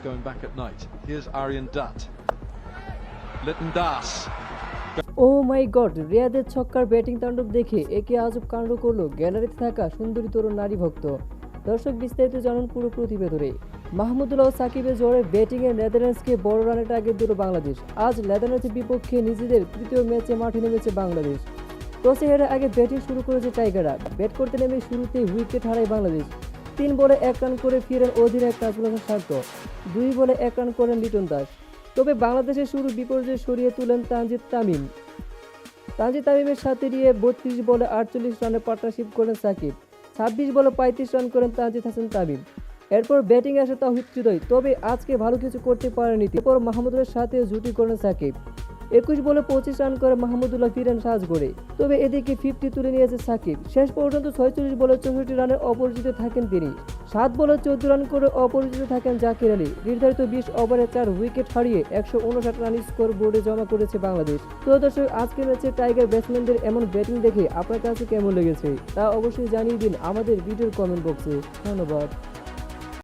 going back at night. Here's Aryan Dutt. Lytton Das. Oh my God রিয়াদের ছক্কার batting তাণ্ডব দেখে একে আজব কাণ্ড করল গ্যালারিতে থাকা সুন্দরী তরুণ নারী ভক্ত দর্শক বিস্তারিত জানুন পুরো প্রতিবেদনে মাহমুদুল্লাহ সাকিবের জোরে ব্যাটিংয়ে নেদারল্যান্ডসকে বড় রানের টার্গেট দিল বাংলাদেশ আজ নেদারল্যান্ডসের বিপক্ষে নিজেদের তৃতীয় ম্যাচে মাঠে নেমেছে বাংলাদেশ টসে হেরে আগে ব্যাটিং শুরু করেছে টাইগাররা ব্যাট করতে নেমে শুরুতেই উইকেট হারায় বাংলাদেশ তিন বলে এক রান করে ফিরেন অধিনায়ক নাজমুল হাসান দুই বলে এক রান করেন লিটন দাস। তবে বাংলাদেশের শুরু বিপর্যয় সরিয়ে তুলেন তানজিদ তামিম। তানজিদ তামিমের সাথে নিয়ে বত্রিশ বলে আটচল্লিশ রানে পার্টনারশিপ করেন সাকিব। ছাব্বিশ বলে পঁয়ত্রিশ রান করেন তানজিদ হাসান তামিম। এরপর ব্যাটিং আসে তাহিদ হৃদয়। তবে আজকে ভালো কিছু করতে পারেনি এরপর মাহমুদুলের সাথে জুটি করেন সাকিব। একুশ বলে পঁচিশ রান করে মাহমুদুল্লাহ ফিরেন সাজগড়ে তবে এদিকে ফিফটি তুলে নিয়েছে সাকিব। শেষ পর্যন্ত ছয়চল্লিশ বলে চৌষট্টি রানে অপরিচিত থাকেন তিনি। সাত বলে চোদ্দ রান করে অপরিচিত থাকেন জাকির আলী। নির্ধারিত বিশ ওভারে চার উইকেট হারিয়ে একশো উনষাট রান স্কোর বোর্ডে জমা করেছে বাংলাদেশ। তো দর্শক, আজকের ম্যাচে টাইগার ব্যাটসম্যানদের এমন ব্যাটিং দেখে আপনার কাছে কেমন লেগেছে? তা অবশ্যই জানিয়ে দিন আমাদের ভিডিওর কমেন্ট বক্সে। ধন্যবাদ।